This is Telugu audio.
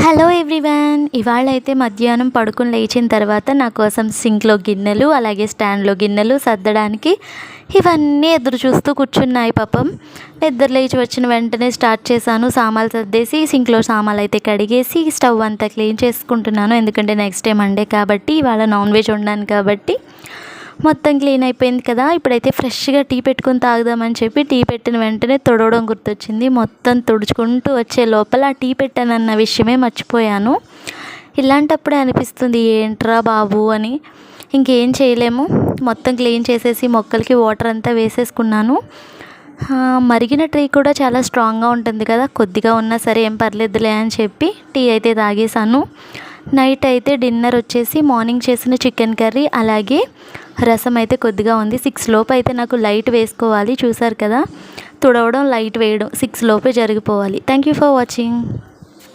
హలో ఎవ్రీవన్ ఇవాళ అయితే మధ్యాహ్నం పడుకుని లేచిన తర్వాత నా కోసం సింక్లో గిన్నెలు అలాగే స్టాండ్లో గిన్నెలు సర్దడానికి ఇవన్నీ ఎదురు చూస్తూ కూర్చున్నాయి పాపం. నిద్ర లేచి వచ్చిన వెంటనే స్టార్ట్ చేశాను. సామాన్లు సర్దేసి సింక్లో సామాలు అయితే కడిగేసి స్టవ్ అంతా క్లీన్ చేసుకుంటున్నాను. ఎందుకంటే నెక్స్ట్ డే మండే కాబట్టి ఇవాళ నాన్ వెజ్ వండాను కాబట్టి మొత్తం క్లీన్ అయిపోయింది కదా ఇప్పుడైతే ఫ్రెష్గా టీ పెట్టుకుని తాగుదామని చెప్పి టీ పెట్టిన వెంటనే తొడవడం గుర్తొచ్చింది. మొత్తం తుడుచుకుంటూ వచ్చే లోపల టీ పెట్టానన్న విషయమే మర్చిపోయాను. ఇలాంటప్పుడే అనిపిస్తుంది ఏంట్రా బాబు అని. ఇంకేం చేయలేము. మొత్తం క్లీన్ చేసేసి మొక్కలకి వాటర్ అంతా వేసేసుకున్నాను. మరిగిన టీ కూడా చాలా స్ట్రాంగ్గా ఉంటుంది కదా కొద్దిగా ఉన్నా సరే ఏం పర్లేదులే అని చెప్పి టీ అయితే తాగేసాను నైట్ అయితే డిన్నర్ వచ్చేసి మార్నింగ్ చేసిన చికెన్ కర్రీ అలాగే రసం అయితే కొద్దిగా ఉంది. సిక్స్ లోపు అయితే నాకు లైట్ వేసుకోవాలి చూసారు కదా? తుడవడం లైట్ వేయడం సిక్స్ లోపే జరిగిపోవాలి. Thank you for watching.